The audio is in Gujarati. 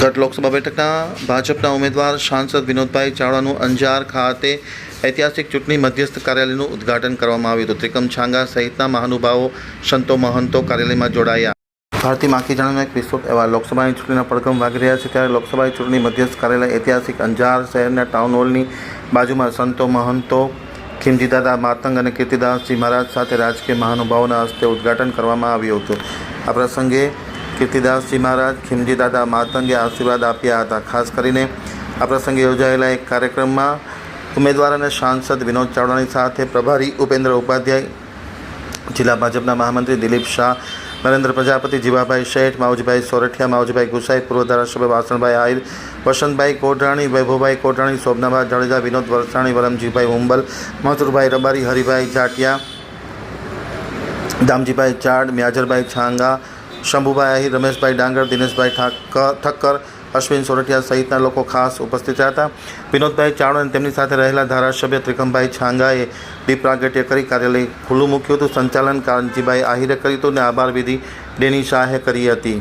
ગત લોકસભા બેઠકના ભાજપના ઉમેદવાર સાંસદ વિનોદભાઈ ચાવડાનું અંજાર ખાતે ઐતિહાસિક ચૂંટણી મધ્યસ્થ કાર્યાલયનું ઉદ્ઘાટન કરવામાં આવ્યું હતું. ત્રિકમ છાંગા સહિતના મહાનુભાવો, સંતો, મહંતો કાર્યાલયમાં જોડાયા. ભારતી માખીજાણાનો એક વિસ્તૃત અહેવાલ લોકસભાની ચૂંટણીના પડઘમ વાગી રહ્યા છે ત્યારે લોકસભાની ચૂંટણી મધ્યસ્થ કાર્યાલય ઐતિહાસિક અંજાર શહેરના ટાઉન હોલની બાજુમાં સંતો, મહંતો, ખીમજીદાદા માતંગ અને કીર્તિદાસજી મહારાજ સાથે રાજકીય મહાનુભાવોના હસ્તે ઉદ્ઘાટન કરવામાં આવ્યું હતું. આ પ્રસંગે કીર્તિદાસજી મહારાજ ખીમજીદાદા માતંગે આશીર્વાદ આપ્યા હતા. ખાસ કરીને આ પ્રસંગે યોજાયેલા એક કાર્યક્રમમાં ઉમેદવાર અને સાંસદ વિનોદ ચાવડાની સાથે પ્રભારી ઉપેન્દ્ર ઉપાધ્યાય, જિલ્લા ભાજપના મહામંત્રી દિલીપ શાહ, નરેન્દ્ર પ્રજાપતિ, જીવાભાઈ શેઠ, માવજીભાઈ સોરઠિયા, માવજીભાઈ ગુસાઈ, પૂર્વ ધારાસભ્ય વાસણભાઈ આહિર, વસંતભાઈ કોટરાણી વૈભવભાઈ કોટરાણી શોભનાભાઈ જાડેજા, વિનોદ વરસાણી વરમજીભાઈ હુંબલ, મથુરભાઈ રબારી, હરિભાઈ જાટિયા, દામજીભાઈ ચાડ, મ્યાજરભાઈ છાંગા શંભુભાઈ આહિર, રમેશભાઈ ડાંગર, દિનેશભાઈ ઠાકર ઠક્કર, અશ્વિન સોરઠિયા સહિતના લોકો ખાસ ઉપસ્થિત રહ્યા હતા. વિનોદભાઈ ચાવડા અને તેમની સાથે રહેલા ધારાસભ્ય ત્રિકમભાઈ છાંગાએ દીપ પ્રાગટ્ય કરી કાર્યાલય ખુલ્લું મૂક્યું હતું. સંચાલન કાંજીભાઈ આહિરે કર્યું હતું અને આભાર વિધિ ડેની શાહે કરી હતી.